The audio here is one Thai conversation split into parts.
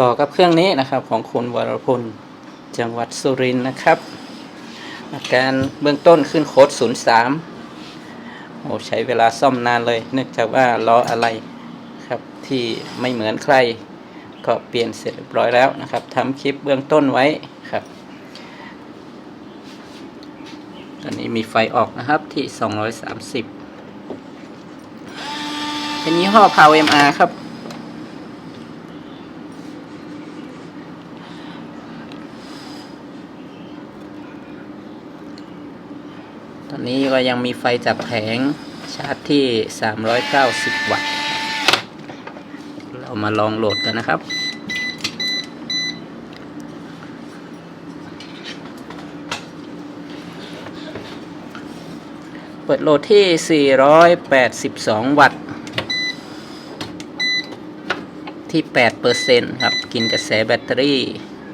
ต่อกับเครื่องนี้นะครับของคุณวรพลจังหวัดสุรินทร์นะครับ อาการเบื้องต้นขึ้นโค้ด03 โอ้ใช้เวลาซ่อมนานเลย เนื่องจากว่าล้ออะไรครับที่ไม่เหมือนใคร ก็เปลี่ยนเสร็จเรียบร้อยแล้วนะครับทำคลิปเบื้องต้นไว้ครับ ตอนนี้มีไฟออกนะครับที่ 230 เป็นยี่ห้อ Power MR ครับ นนี้ก็ยังมีไฟจากแผงชาร์จที่ 390 วัตต์ เรามาลองโหลดกันนะครับ เปิดโหลดที่ 482 วัตต์ ที่ 8%ครับ กินกระแสแบตเตอรี่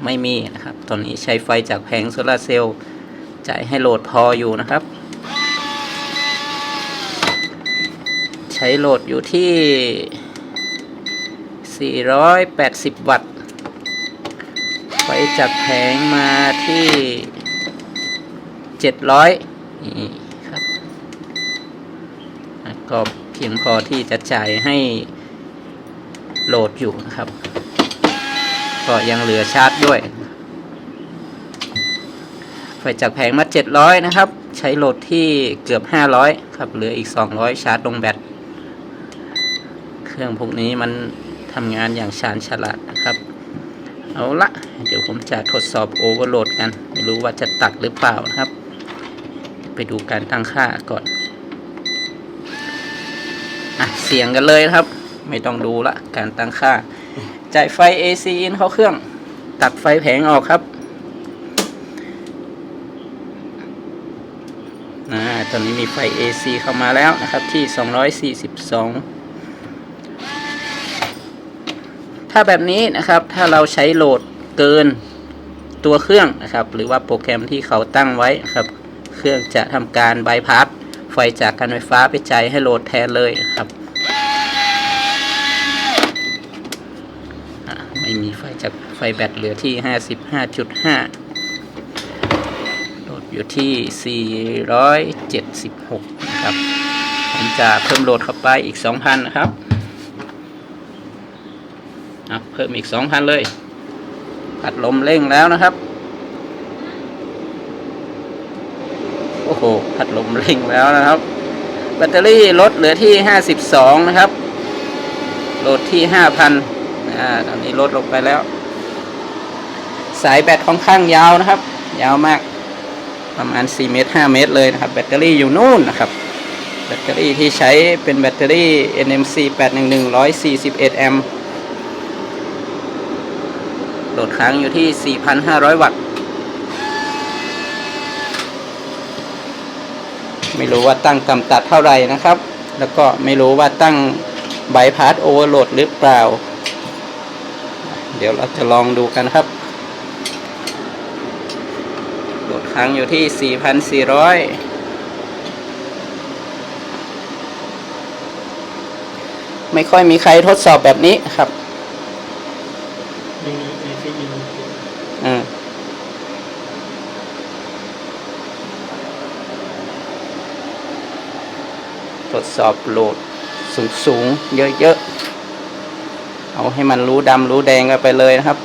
ไม่มีนะครับ ตอนนี้ใช้ไฟจากแผงโซลาเซลล์จ่ายให้โหลดพออยู่นะครับ ช้โหลดอยู่ที่ 480 วัตต์ ไฟจากแผงมาที่ 700 นี่ครับก็เพียงพอที่จะจ่ายให้โหลดอยู่นะครับ ก็ยังเหลือชาร์จด้วย ไฟจากแผงมา 700 นะครับ ใช้โหลดที่เกือบ 500 ครับ เหลืออีก 200 ชาร์จลงแบต รื่องพวกนี้มันทำงานอย่างชาญฉลาดนะครับ เอาละเดี๋ยวผมจะทดสอบโอเวอร์โหลดกัน ไม่รู้ว่าจะตัดหรือเปล่านะครับ ไปดูการตั้งค่าก่อนอะเสียงกันเลยครับ ไม่ต้องดูละการตั้งค่า จ่ายไฟ AC in เข้าเครื่อง ตัดไฟแผงออกครับนะตอนนี้มีไฟ AC เข้ามาแล้วนะครับที่ 242 ถ้าแบบนี้นะครับถ้าเราใช้โหลดเกินตัวเครื่องนะครับ หรือว่าโปรแกรมที่เขาตั้งไว้ครับ เครื่องจะทำการบายพาสไฟจากการไฟฟ้าไปจ่ายให้โหลดแทนเลยครับ ไม่มีไฟจากไฟแบตเหลือที่ 55.5 โหลดอยู่ที่ 476 นะครับ ผมจะเพิ่มโหลดเข้าไปอีก 2,000 นะครับ อะเพิ่มอีก2,000เลยพัดลมเร่งแล้วนะครับ โอ้โห พัดลมเร่งแล้วนะครับ แบตเตอรี่ลดเหลือที่52นะครับโหลดที่5,000อ่าตอนนี้ลดลงไปแล้ว สายแบตค่อนข้างยาวนะครับ ยาวมาก ประมาณ4เมตร5เมตรเลยนะครับ แบตเตอรี่อยู่นู่นนะครับแบตเตอรี่ที่ใช้เป็นแบตเตอรี่ NMC 811 141แอมป์ ลดค้างอยู่ที่ 4,500 วัตต์ ไม่รู้ว่าตั้งกำตัดเท่าไหร่นะครับ แล้วก็ไม่รู้ว่าตั้งไบพาสโอเวอร์โหลดหรือเปล่า เดี๋ยวเราจะลองดูกันครับ โหลดค้างอยู่ที่ 4,400ไม่ค่อยมีใครทดสอบแบบนี้ครับ ยังมี AC in อืม ทดสอบโหลดสูงสูงๆเยอะๆ เอาให้มันรู้ดำรู้แดงกันไปเลยนะครับ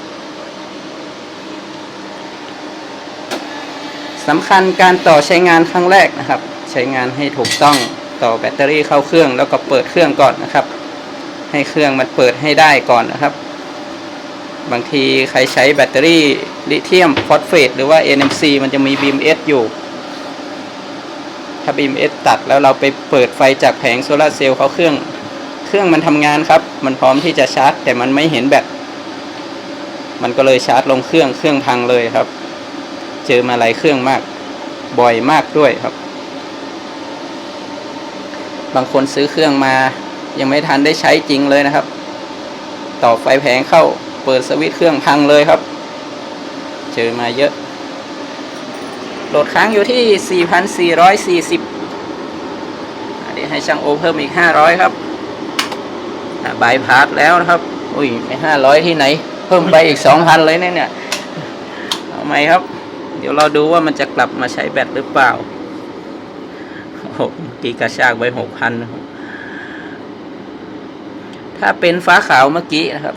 สำคัญการต่อใช้งานครั้งแรกนะครับ ใช้งานให้ถูกต้องต่อแบตเตอรี่เข้าเครื่องแล้วก็เปิดเครื่องก่อนนะครับ ให้เครื่องมันเปิดให้ได้ก่อนนะครับ บางทีใครใช้แบตเตอรี่ลิเธียมฟอสเฟตหรือว่า NMC มันจะมี BMS อยู่ ถ้า BMS ตัดแล้วเราไปเปิดไฟจากแผงโซลาเซลล์เขาเครื่อง เครื่องมันทำงานครับ มันพร้อมที่จะชาร์จ แต่มันไม่เห็นแบตมันก็เลยชาร์จลงเครื่องเครื่องพังเลยครับ เจอมาหลายเครื่องมาก บ่อยมากด้วยครับ บางคนซื้อเครื่องมา ยังไม่ทันได้ใช้จริงเลยนะครับ ต่อไฟแผงเข้าเปิดสวิตช์เครื่องพังเลยครับ เจอมาเยอะ โหลดค้างอยู่ที่ 4,440อันนี้ให้ช่างโอเพิ่มอีก 500 ครับบายพาสแล้วนะครับ อุ้ยไม่500 ที่ไหน เพิ่มไปอีกสองพันเลยเนี่ย เอาไหมครับ เดี๋ยวเราดูว่ามันจะกลับมาใช้แบตหรือเปล่าโอ้โหเมื่อกีกระชากไปหกพันถ้าเป็นฟ้าขาวเมื่อกี้นะครับ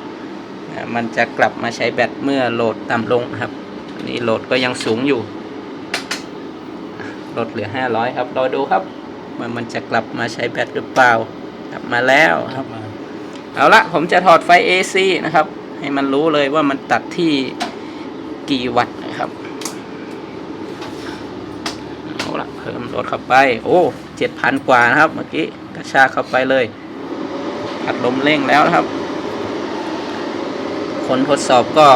มันจะกลับมาใช้แบตเมื่อโหลดต่ำลงครับ นี่โหลดก็ยังสูงอยู่ ลดเหลือห้าร้อยครับรอดูครับว่ามันจะกลับมาใช้แบตหรือเปล่า กลับมาแล้วครับมาเอาละผมจะถอดไฟ AC นะครับ ให้มันรู้เลยว่ามันตัดที่กี่วัตต์นะครับเอาละเพิ่มโหลดเข้าไป โอ้เจ็ดพันกว่านะครับ เมื่อกี้กระชากเข้าไปเลยอัดลมเร่งแล้วนะครับ คนทดสอบก็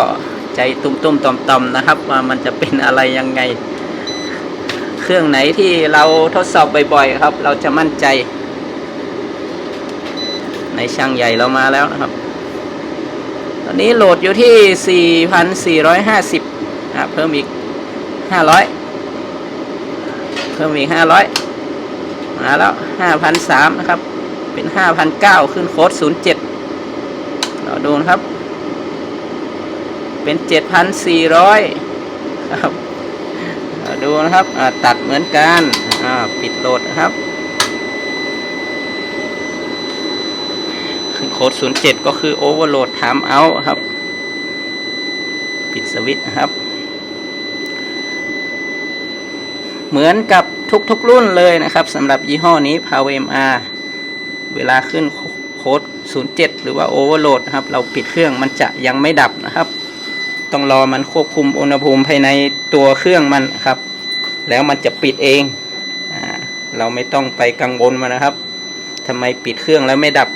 ใจตุ้มๆต่อมๆนะครับ ว่ามันจะเป็นอะไรยังไง เครื่องไหนที่เราทดสอบบ่อยๆครับ เราจะมั่นใจ ในช่างใหญ่เรามาแล้วนะครับ ตอนนี้โหลดอยู่ที่ 4,450อะเพิ่มอีก 500 เพิ่มอีก 500 มาแล้ว5,300นะครับ เป็น5,900ขึ้นโค้ด 07 เราดูนะครับ เป็น 7,400 ครับเรา ดูนะครับตัดเหมือนกันปิดโหลดนะครับคือโค้ด07 ก็คือ Overload Timeout ครับ ปิดสวิตช์นะครับ เหมือนกับทุกๆรุ่นเลยนะครับสำหรับยี่ห้อนี้ Power MR เวลาขึ้นโค้ด07 หรือว่า Overload นะครับ เราปิดเครื่องมันจะยังไม่ดับนะครับ ต้องรอมันควบคุมอุณหภูมิภายในตัวเครื่องมันครับ แล้วมันจะปิดเองอาเราไม่ต้องไปกังวลมันะครับทำไมปิดเครื่องแล้วไม่ดับ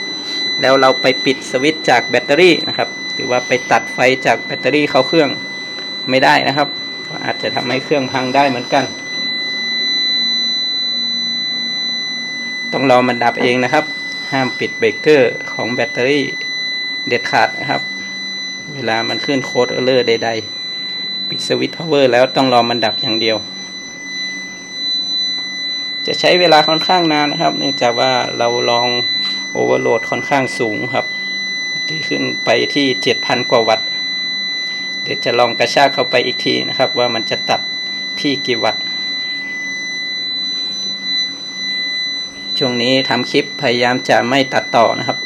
แล้วเราไปปิดสวิตช์จากแบตเตอรี่นะครับ หรือว่าไปตัดไฟจากแบตเตอรี่เข้าเครื่องไม่ได้นะครับก็อาจจะทำให้เครื่องพังได้เหมือนกัน ต้องรอมันดับเองนะครับ ห้ามปิดเบรกเกอร์ของแบตเตอรี่เด็ดขาดนะครับ เวลามันขึ้นโค้ดเออร์เลอร์ใด ๆ ปิดสวิตช์พาวเวอร์แล้วต้องรอมันดับอย่างเดียว จะใช้เวลาค่อนข้างนานนะครับ เนื่องจากว่าเราลองโอเวอร์โหลดค่อนข้างสูงครับ ที่ขึ้นไปที่เจ็ดพันกว่าวัตต์เดี๋ยวจะลองกระชากเข้าไปอีกทีนะครับ ว่ามันจะตัดที่กี่วัตต์ช่วงนี้ทำคลิปพยายามจะไม่ตัดต่อนะครับ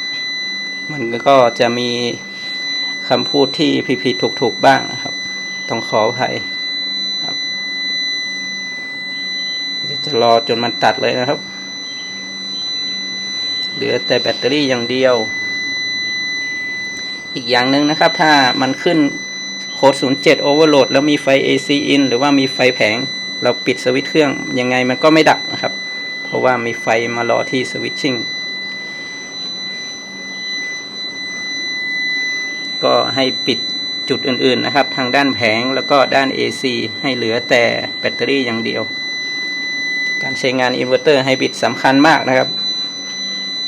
มันก็จะมีคำพูดที่ผิดๆถูกๆบ้างนะครับ ต้องขออภัยครับ เดี๋ยวจะ รอจนมันตัดเลยนะครับ เหลือแต่แบตเตอรี่อย่างเดียว อีกอย่างหนึ่งนะครับ ถ้ามันขึ้นโค้ด07 Overload แล้วมีไฟ AC in หรือว่ามีไฟแผง เราปิดสวิตช์เครื่องยังไงมันก็ไม่ดับนะครับ เพราะว่ามีไฟมารอที่สวิตชิ่งก็ให้ปิดจุดอื่นๆนะครับ ทางด้านแผงแล้วก็ด้าน AC ให้เหลือแต่แบตเตอรี่อย่างเดียว การใช้งานอินเวอร์เตอร์ไฮบริดสำคัญมากนะครับ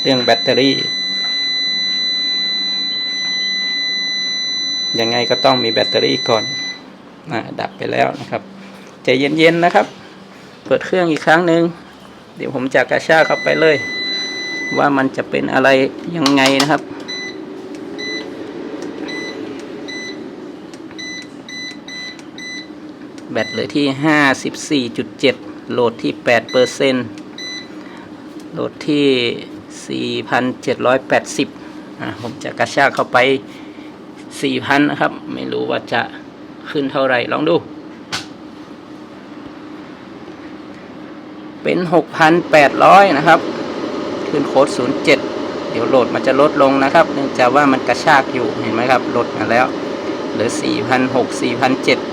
เรื่องแบตเตอรี่ ยังไงก็ต้องมีแบตเตอรี่ก่อนอดับไปแล้วนะครับใจเย็นๆนะครับ เปิดเครื่องอีกครั้งหนึ่งเดี๋ยวผมจะกระชากเข้าไปเลย ว่ามันจะเป็นอะไรยังไงนะครับแบตเหลือที่จุดเจ็ด โหลดที่ 8%โหลดที่ 4,780นะผมจะกระชากเข้าไป 4,000 นะครับ ไม่รู้ว่าจะขึ้นเท่าไหร่ ลองดู เป็น 6,800 นะครับ ขึ้นโค้ด 07 เดี๋ยวโหลดมันจะลดลงนะครับ เนื่องจากว่ามันกระชากอยู่ เห็นไหมครับ ลดมาแล้ว เหลือ 4,600 4,700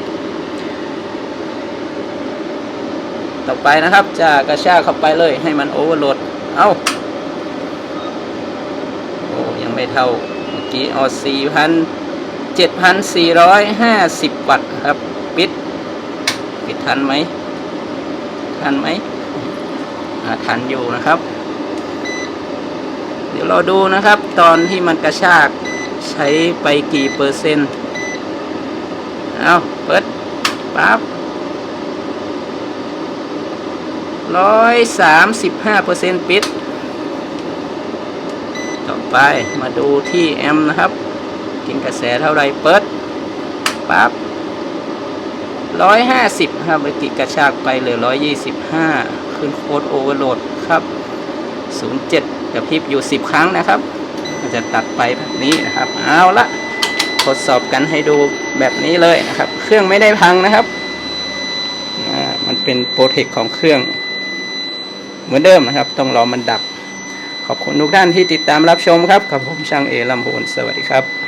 ต่อไปนะครับ จะกระชากเข้าไปเลยให้มันโอเวอร์โหลด เอาโอ้ยังไม่เท่าเมื่อกี้เอาสี่พันเจ็ดพันสี่ร้อยห้าสิบวัตต์ครับ ปิด ปิดทันไหม ทันไหมทันอยู่นะครับ เดี๋ยวเราดูนะครับ ตอนที่มันกระชากใช้ไปกี่เปอร์เซ็นต์ เอาเปิดปั๊บ ร้อยสามสิบห้าเปอร์เซ็นต์ปิด ต่อไปมาดูที่แอมนะครับ กินกระแสเท่าไรเปิดปั๊บร้อยห้าสิบครับเมื่อกี้กระชากไปเหลือร้อยยี่สิบห้าขึ้นโค้ดโอเวอร์โหลดครับศูนย์เจ็ดกระพริบอยู่สิบครั้งนะครับมันจะตัดไปแบบนี้นะครับ เอาละทดสอบกันให้ดูแบบนี้เลยนะครับ เครื่องไม่ได้พังนะครับอ่ามันเป็นโปรเทคของเครื่อง เหมือนเดิมนะครับ ต้องรอมันดับ ขอบคุณทุกท่านที่ติดตามรับชมครับกับผมช่างเอลำพูนสวัสดีครับ